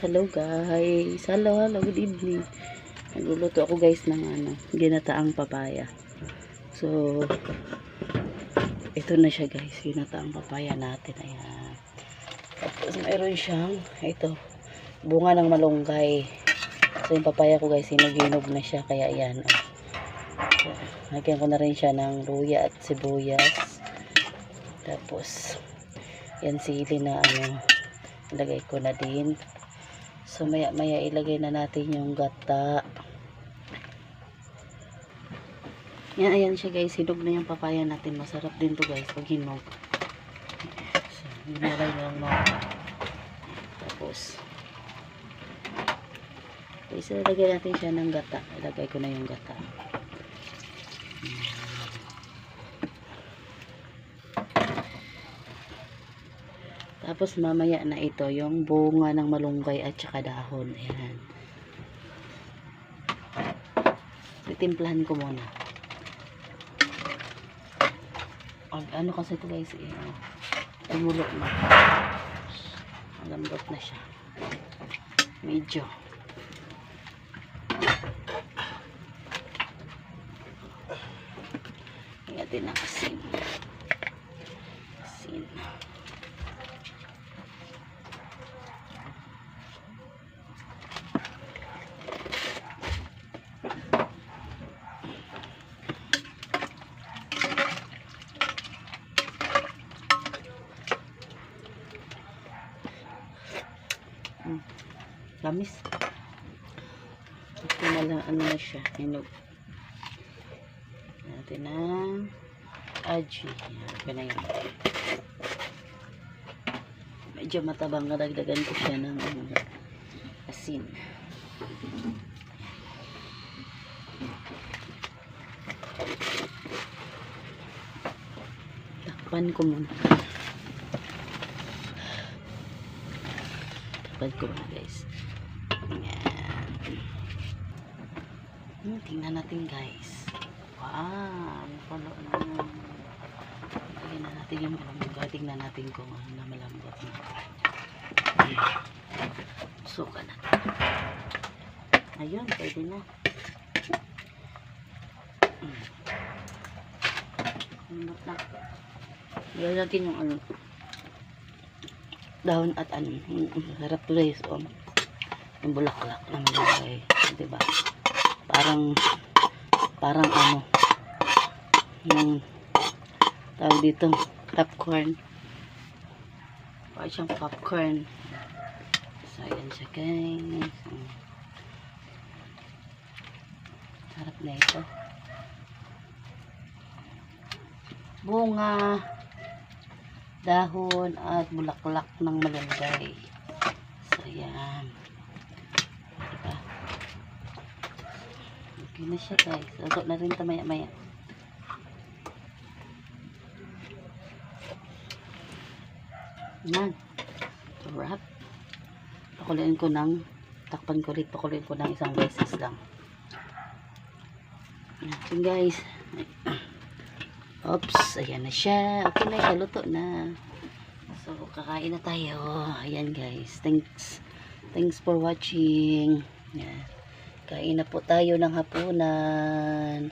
Hello guys. Hello, hello. Good evening. Nagluluto ako guys ng ano, ginataang papaya. So, ito na siya guys. Ginataang papaya natin. Ayan. Tapos mayroon siyang, ito, bunga ng malunggay. So, yung papaya ko guys, hinog-hinog na siya. Kaya ayan. Oh. So, lagyan ko na rin siya ng luya at sibuyas. Tapos, yan sili na ano, ilagay ko na din. So maya maya ilagay na natin yung gata. Yan, ayan siya guys. Hinog na yung papaya natin. Masarap din to guys pag hinog. So, hinulay na lang mga. Tapos, guys, ilagay natin siya ng gata. Ilagay ko na yung gata. Tapos mamaya na ito yung bunga ng malunggay at saka dahon. Ayan. Titimplahan ko muna. Pag ano kasi ito guys, eh, ano, tumulo na. Malambot na siya. Medyo. Kaya din ang asin. Asin. Mm. Lamis. Ito na lang, ano na siya, hinog. Natin ng aji. Yan, ito na yun. Medyo matabang, nadagdagan ko siya ng ano, asin. Takpan ko muna. Takpan ko muna guys. Ayan. Hmm, tingnan natin guys. Wow, nakulo na. Lagyan na natin yung malambot. Tingnan natin kung ano na malambot na. Suka na. Ayun, pwede na. Hmm. Malambot na. Lagyan natin yung ano. Dahon at ano. Guys. Oh. Yung bulaklak na malagay. Diba? Parang parang ano yung tawag dito popcorn parang siyang popcorn so ayan siya guys sarap na ito bunga dahon at bulaklak ng malunggay so ayan diba Okay na siya guys. Luto na rin ito maya maya. Yan. Wrap. Pakuloyin ko ng takpan ko ulit. Pakuloyin ko ng isang beses lang. Yan guys. Oops. Ayan na siya. Okay na siya. Luto na. So, kakain na tayo. Ayan guys. Thanks. Thanks for watching. Yan. Kain na po tayo ng hapunan.